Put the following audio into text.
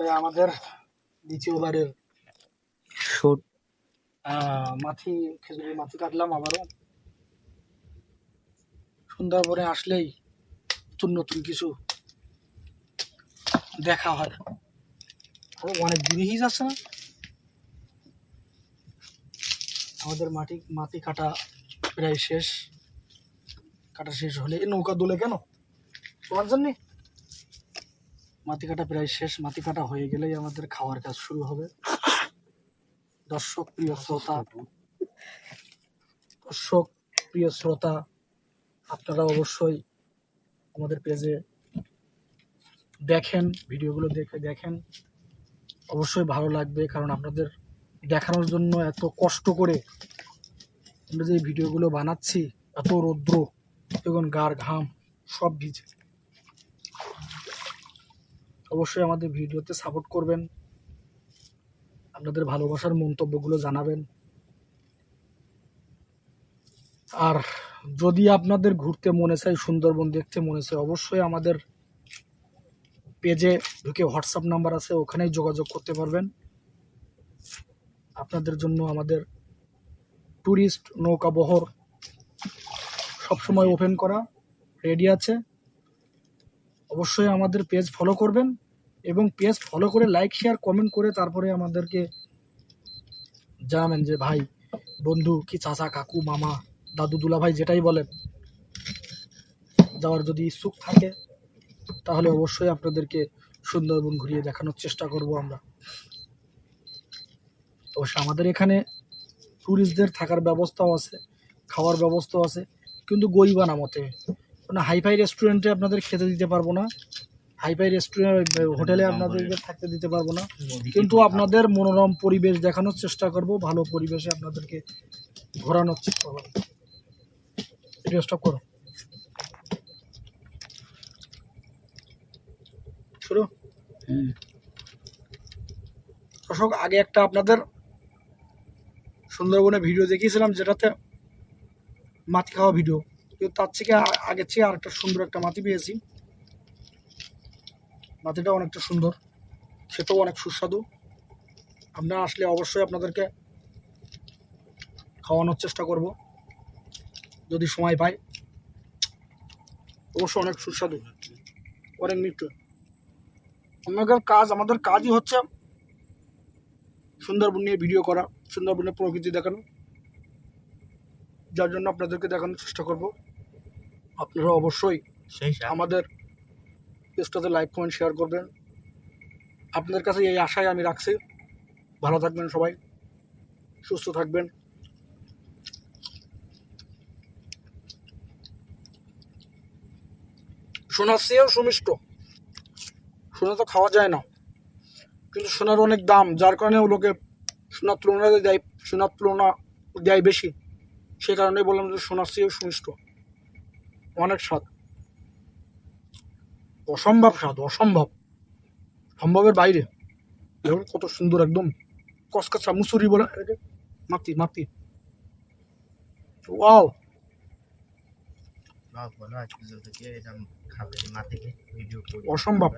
তো আমাদের দ্বিতীয়বারের শুট আহ, মাথি খেজুরের মাথি কাটলাম আবারও। সুন্দরবনে আসলেই নতুন নতুন কিছু দেখা হয়। অনেক জিনিস আছে না? আমাদের মাটি মাটি কাটা প্রায় শেষ। কাটা শেষ হলে নৌকা দোলে কেন? তোমার জন্যে? মাটি কাটা প্রায় শেষ মাটি কাটা হয়ে গেলেই আমাদের খাওয়ার কাজ শুরু হবে। দর্শক, প্রিয় শ্রোতা, দর্শক, প্রিয় শ্রোতা, আপনারা অবশ্যই আমাদের পেজে দেখেন, ভিডিওগুলো দেখে দেখেন। অবশ্যই ভালো লাগবে, কারণ আপনাদের দেখানোর জন্য এত কষ্ট করে আমরা যে ভিডিওগুলো বানাচ্ছি, এত রৌদ্র এবং গার ঘাম, সব ভিজে। অবশ্যই আমাদের ভিডিওতে সাপোর্ট করবেন। আপনাদের ভালোবাসার মন্তব্যগুলো জানাবেন। আর যদি আপনাদের ঘুরতে মনে চায়, সুন্দরবন দেখতে মনে চায়, অবশ্যই আমাদের পেজে ঢুকে হোয়াটসঅ্যাপ নাম্বার আছে, ওখানেই যোগাযোগ করতে পারবেন। আপনাদের জন্য আমাদের ট্যুরিস্ট নৌকা বহর সবসময় ওপেন করা রেডি আছে। অবশ্যই আমাদের পেজ ফলো করবেন এবং পেজ ফলো করে লাইক শেয়ার কমেন্ট করে তারপরে আমাদেরকে জানাবেন যে, ভাই, বন্ধু, কি চাচা, কাকু, মামা, দাদু দুলা ভাই যেটাই বলেন, যাওয়ার যদি ইচ্ছুক থাকে, তাহলে অবশ্যই আপনাদেরকে সুন্দরবন ঘুরিয়ে দেখানোর চেষ্টা করব আমরা। অবশ্য আমাদের এখানে ট্যুরিস্টদের থাকার ব্যবস্থাও আছে, খাওয়ার ব্যবস্থাও আছে, কিন্তু গরিবানা মতে কোনো হাইফাই রেস্টুরেন্টে আপনাদের খেতে দিতে পারব না। হাইফাই রেস্টুরেন্ট হোটেলে আপনাদেরকে থাকতে দিতে পারব না। কিন্তু আপনাদের মনোরম পরিবেশ দেখানোর চেষ্টা করব ভালো পরিবেশে আপনাদেরকে ঘোরানোর চেষ্টা করব। ভিডিও স্টপ করো। শুরু? দর্শক আগে একটা আপনাদের সুন্দরবনে ভিডিও দেখিয়েছিলাম যেটাতে মাটি খাওয়া ভিডিও কিন্তু তার থেকে আগের চেয়ে আর একটা সুন্দর একটা মাটি পেয়েছি। মাটিটা অনেকটা সুন্দর, খেতেও অনেক সুস্বাদু। আপনারা আসলে অবশ্যই আপনাদেরকে খাওয়ানোর চেষ্টা করব, যদি সময় পাই। অবশ্য অনেক সুস্বাদু, অনেক মিষ্টি আমাদের কাজ, আমাদের কাজই হচ্ছে সুন্দরবন নিয়ে ভিডিও করা, সুন্দরবনের প্রকৃতি দেখানো। যার জন্য আপনাদেরকে দেখানোর চেষ্টা করব। আপনারা অবশ্যই সেই আমাদের পেজটাতে লাইক কমেন্ট শেয়ার করবেন। আপনাদের কাছে এই আশায় আমি রাখছি। ভালো থাকবেন সবাই। সুস্থ থাকবেন। সোনার চেয়েও সুমিষ্ট। সোনা তো খাওয়া যায় না। কিন্তু সোনার অনেক দাম যার কারণে লোকে সোনার তুলনায় দেয় সোনার তুলনা দেয় বেশি। সে কারণে বললাম যে সোনার চেয়েও সুমিষ্ট। অনেক স্বাদ অসম্ভব স্বাদ অসম্ভব। সম্ভবের বাইরে। দেখুন কত সুন্দর একদম কসকসা মুসুরি বলে মাতি মাতি ওয়াও! অসম্ভব।